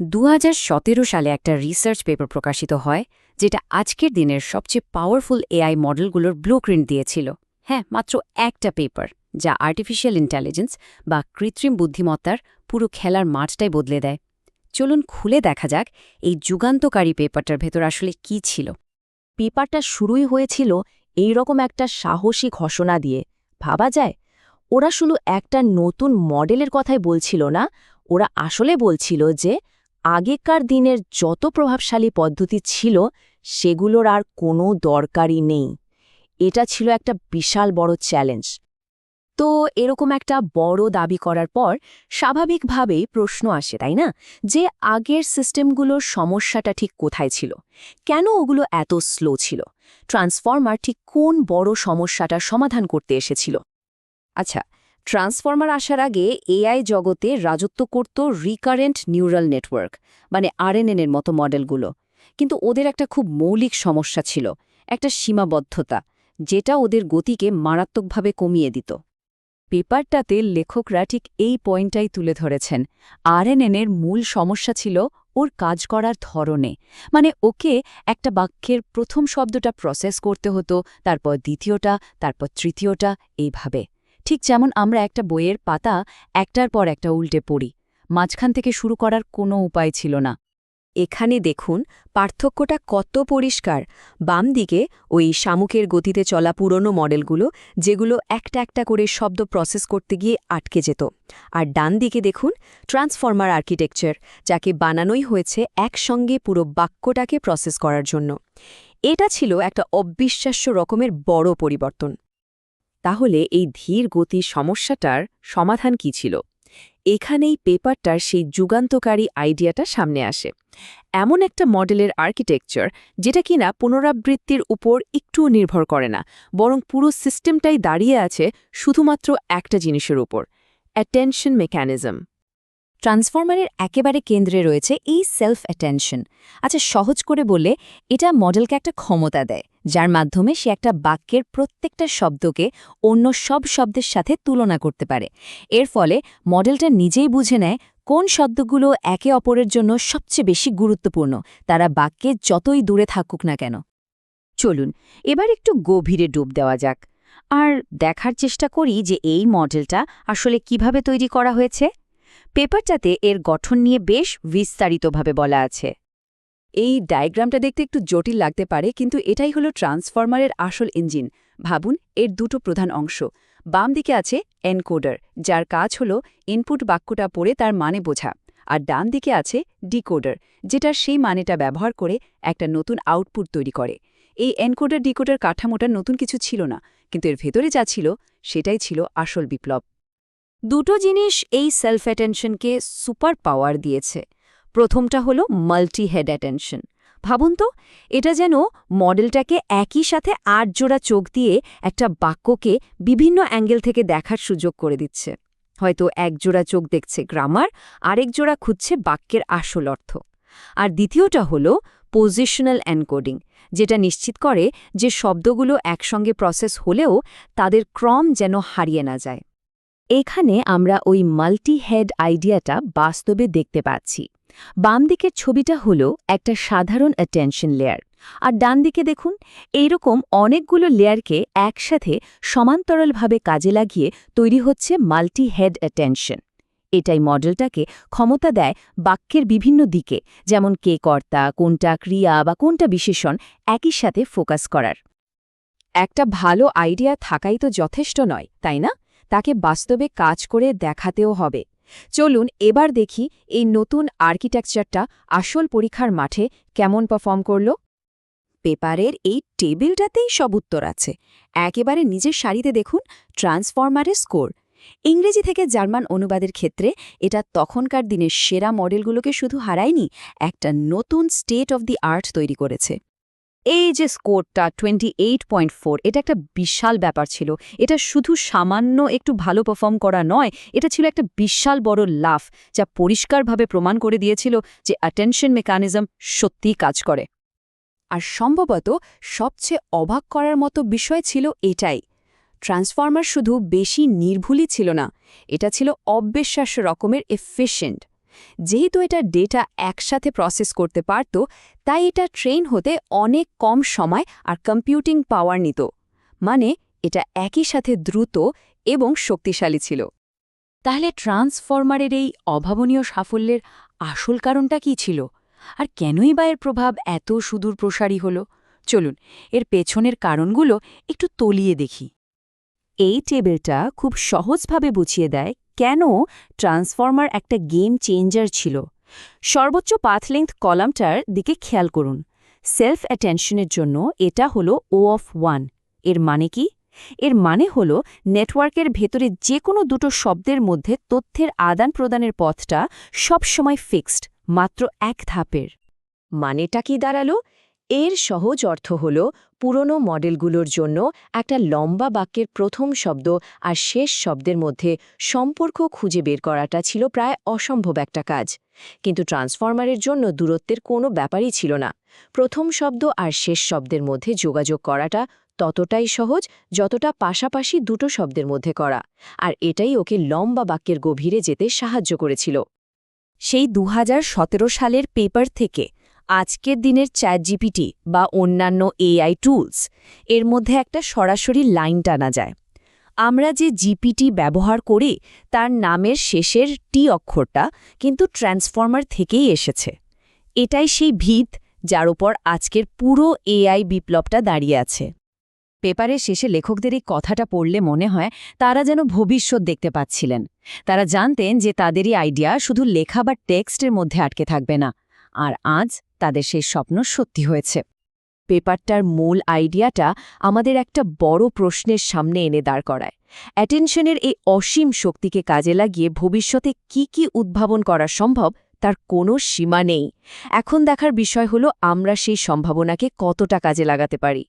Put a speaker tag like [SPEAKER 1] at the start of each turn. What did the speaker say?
[SPEAKER 1] দু হাজার সতেরো সালে একটা রিসার্চ পেপার প্রকাশিত হয়, যেটা আজকের দিনের সবচেয়ে পাওয়ারফুল এআই মডেলগুলোর ব্লুপ্রিন্ট দিয়েছিল। হ্যাঁ মাত্র একটা পেপার যা আর্টিফিশিয়াল ইন্টেলিজেন্স বা কৃত্রিম বুদ্ধিমত্তার পুরো খেলার মাঠটাই বদলে দেয়। চলুন খুলে দেখা যাক এই যুগান্তকারী পেপারটার ভেতর আসলে কি ছিল।
[SPEAKER 2] পেপারটা শুরুই হয়েছিল এই রকম একটা সাহসী ঘোষণা দিয়ে। ভাবা যায়, ওরা শুধু একটা নতুন মডেলের কথাই বলছিল না, ওরা আসলে বলছিল যে আগেকার দিনের যত প্রভাবশালী পদ্ধতি ছিল, সেগুলোর আর কোনো দরকারই নেই। এটা ছিল একটা বিশাল বড় চ্যালেঞ্জ তো এরকম একটা বড় দাবি করার পর স্বাভাবিকভাবেই প্রশ্ন আসে, তাই না? যে আগের সিস্টেমগুলোর সমস্যাটা ঠিক কোথায় ছিল? কেন ওগুলো এত স্লো ছিল? ট্রান্সফর্মার ঠিক কোন বড় সমস্যাটার সমাধান করতে এসেছিল?
[SPEAKER 1] আচ্ছা ট্রান্সফর্মার আসার আগে এআই জগতে রাজত্ব করত রিকারেন্ট নিউরাল নেটওয়ার্ক মানে আরএনএন এর মতো মডেলগুলো। কিন্তু ওদের একটা খুব মৌলিক সমস্যা ছিল, একটা সীমাবদ্ধতা, যেটা ওদের গতিকে মারাত্মকভাবে কমিয়ে দিত। পেপারটাতে লেখকরা ঠিক এই পয়েন্টটাই তুলে ধরেছেন আরএনএনের মূল সমস্যা ছিল ওর কাজ করার ধরনে মানে ওকে একটা বাক্যের প্রথম শব্দটা প্রসেস করতে হতো, তারপর দ্বিতীয়টা, তারপর তৃতীয়টা, এইভাবে। ঠিক যেমন আমরা একটা বইয়ের পাতা একটার পর একটা উল্টে পড়ি, মাঝখান থেকে শুরু করার কোনো উপায় ছিল না। এখানে দেখুন, পার্থক্যটা কত পরিষ্কার। বাম দিকে ওই শামুকের গতিতে চলা পুরনো মডেলগুলো, যেগুলো একটা একটা করে শব্দ প্রসেস করতে গিয়ে আটকে যেত। আর ডান দিকে দেখুন, ট্রান্সফর্মার আর্কিটেকচার, যাকে বানানোই হয়েছে একসঙ্গে পুরো বাক্যটাকে প্রসেস করার জন্য। এটা ছিল একটা অবিশ্বাস্য রকমের বড় পরিবর্তন। তাহলে এই ধীর গতির সমস্যাটার সমাধান কি ছিল? এখানেই পেপারটার সেই যুগান্তকারী আইডিয়াটা সামনে আসে। এমন একটা মডেলের আর্কিটেকচার যেটা কিনা পুনরাবৃত্তির উপর একটুও নির্ভর করে না, বরং পুরো সিস্টেমটাই দাঁড়িয়ে আছে শুধুমাত্র একটা জিনিসের উপর অ্যাটেনশন মেকানিজম ট্রান্সফর্মারের একেবারে কেন্দ্রে রয়েছে এই সেলফ অ্যাটেনশন আচ্ছা সহজ করে বললে এটা মডেলকে একটা ক্ষমতা দেয়। যার মাধ্যমে সে একটা বাক্যের প্রত্যেকটা শব্দকে অন্য সব শব্দের সাথে তুলনা করতে পারে। এর ফলে মডেলটা নিজেই বুঝে নেয় কোন শব্দগুলো একে অপরের জন্য সবচেয়ে বেশি গুরুত্বপূর্ণ, তারা বাক্যে যতই দূরে থাকুক না কেন। চলুন, এবার একটু গভীরে ডুব দেওয়া যাক। আর দেখার চেষ্টা করি যে এই মডেলটা আসলে কীভাবে তৈরি করা হয়েছে। পেপারটাতে এর গঠন নিয়ে বেশ বিস্তারিতভাবে বলা আছে। এই ডায়াগ্রামটা দেখতে একটু জটিল লাগতে পারে, কিন্তু এটাই হলো ট্রান্সফরমারের আসল ইঞ্জিন ভাবুন, এর দুটো প্রধান অংশ। বাম দিকে আছে এনকোডার যার কাজ হল ইনপুট বাক্যটা পড়ে তার মানে বোঝা। আর ডান দিকে আছে ডিকোডার যেটার সেই মানেটা ব্যবহার করে একটা নতুন আউটপুট তৈরি করে। এই এনকোডার ডিকোডার কাঠামোটা নতুন কিছু ছিল না, কিন্তু এর ভেতরে যা ছিল, সেটাই ছিল আসল বিপ্লব। দুটো জিনিস এই সেলফ অ্যাটেনশনকে সুপার পাওয়ার দিয়েছে। প্রথমটা হলো মাল্টি হেড অ্যাটেনশন ভাবুন তো, এটা যেন মডেলটাকে একই সাথে আট জোড়া চোখ দিয়ে একটা বাক্যকে বিভিন্ন অ্যাঙ্গেল থেকে দেখার সুযোগ করে দিচ্ছে। হয়তো এক জোড়া চোখ দেখছে গ্রামার, আরেক জোড়া খুঁজছে বাক্যের আসল অর্থ। আর দ্বিতীয়টা হল পজিশনাল এনকোডিং যেটা নিশ্চিত করে যে শব্দগুলো একসঙ্গে প্রসেস হলেও তাদের ক্রম যেন হারিয়ে না যায়। এখানে আমরা ওই মাল্টি হেড আইডিয়াটা বাস্তবে দেখতে পাচ্ছি। বাম দিকের ছবিটা হলো একটা সাধারণ অ্যাটেনশন লেয়ার আর ডান দিকে দেখুন, এইরকম অনেকগুলো লেয়ারকে একসাথে সমান্তরালভাবে কাজে লাগিয়ে তৈরি হচ্ছে মাল্টি হেড অ্যাটেনশন এটাই মডেলটাকে ক্ষমতা দেয় বাক্যের বিভিন্ন দিকে, যেমন কে কর্তা, কোনটা ক্রিয়া বা কোনটা বিশেষণ একই সাথে ফোকাস করার। একটা ভালো আইডিয়া থাকাই তো যথেষ্ট নয়, তাই না? তাকে বাস্তবে কাজ করে দেখাতেও হবে। চলুন এবার দেখি এই নতুন আর্কিটেকচারটা আসল পরীক্ষার মাঠে কেমন পারফর্ম করল। পেপারের এই টেবিলটাতেই সব উত্তর আছে। একেবারে নিজের সারিতে দেখুন ট্রান্সফর্মারের স্কোর। ইংরেজি থেকে জার্মান অনুবাদের ক্ষেত্রে এটা তখনকার দিনের সেরা মডেলগুলোকে শুধু হারায়নি, একটা নতুন স্টেট অব দি আর্ট তৈরি করেছে। এই যে স্কোরটা টোয়েন্টি এইট পয়েন্ট ফোর এটা একটা বিশাল ব্যাপার ছিল। এটা শুধু সামান্য একটু ভালো পারফর্ম করা নয়, এটা ছিল একটা বিশাল বড় লাফ যা পরিষ্কারভাবে প্রমাণ করে দিয়েছিল যে অ্যাটেনশন মেকানিজম সত্যিই কাজ করে। আর সম্ভবত সবচেয়ে অবাক করার মতো বিষয় ছিল এটাই। ট্রান্সফর্মার শুধু বেশি নির্ভুলই ছিল না, এটা ছিল অবিশ্বাস্য রকমের এফিশিয়েন্ট যেহেতু এটা ডেটা একসাথে প্রসেস করতে পারত, তাই এটা ট্রেন হতে অনেক কম সময় আর কম্পিউটিং পাওয়ার নিত। মানে এটা একই সাথে দ্রুত এবং শক্তিশালী ছিল।
[SPEAKER 2] তাহলে ট্রান্সফর্মারের এই অভাবনীয় সাফল্যের আসল কারণটা কি ছিল? আর কেনই বা এর প্রভাব এত সুদূর প্রসারী হল? চলুন, এর পেছনের কারণগুলো একটু তলিয়ে দেখি।
[SPEAKER 1] এই টেবিলটা খুব সহজভাবে বুঝিয়ে দেয় কেন ট্রান্সফর্মার একটা গেম চেঞ্জার ছিল? সর্বোচ্চ পাথ লেংথ কলামটার দিকে খেয়াল করুন। সেলফ অ্যাটেনশনের জন্য এটা হলো ও অফ ওয়ানের মানে কি? এর মানে হল নেটওয়ার্কের ভেতরে যে কোনো দুটো শব্দের মধ্যে তথ্যের আদান প্রদানের পথটা সবসময় ফিক্সড, মাত্র এক ধাপের। মানেটা কি দাঁড়াল? এর সহজ অর্থ হল, পুরনো মডেলগুলোর জন্য একটা লম্বা বাক্যের প্রথম শব্দ আর শেষ শব্দের মধ্যে সম্পর্ক খুঁজে বের করাটা ছিল প্রায় অসম্ভব একটা কাজ। কিন্তু ট্রান্সফর্মারের জন্য দূরত্বের কোনো ব্যাপারই ছিল না। প্রথম শব্দ আর শেষ শব্দের মধ্যে যোগাযোগ করাটা ততটাই সহজ যতটা পাশাপাশি দুটো শব্দের মধ্যে করা, আর এটাই ওকে লম্বা বাক্যের গভীরে যেতে সাহায্য করেছিল। সেই দু হাজার সতেরো সালের পেপার থেকে আজকের দিনের চ্যাট জিপিটি বা অন্যান্য এআই টুলস, এর মধ্যে একটা সরাসরি লাইন টানা যায়। আমরা যে জিপিটি ব্যবহার করি, তার নামের শেষের টি অক্ষরটা কিন্তু ট্রান্সফর্মার থেকেই এসেছে। এটাই সেই ভিত যার ওপর আজকের পুরো এআই বিপ্লবটা দাঁড়িয়ে আছে। পেপারের শেষে লেখকদের এই কথাটা পড়লে মনে হয় তারা যেন ভবিষ্যৎ দেখতে পাচ্ছিলেন। তারা জানতেন যে তাদেরই আইডিয়া শুধু লেখা বা টেক্সটের মধ্যে আটকে থাকবে না। আর আজ তাদের সেই স্বপ্ন সত্যি হয়েছে। পেপারটার মূল আইডিয়াটা আমাদের একটা বড় প্রশ্নের সামনে এনে দাঁড় করায়। অ্যাটেনশনের এই অসীম শক্তিকে কাজে লাগিয়ে ভবিষ্যতে কি কি উদ্ভাবন করা সম্ভব তার কোনো সীমা নেই। এখন দেখার বিষয় হলো আমরা সেই সম্ভাবনাকে কতটা কাজে লাগাতে পারি।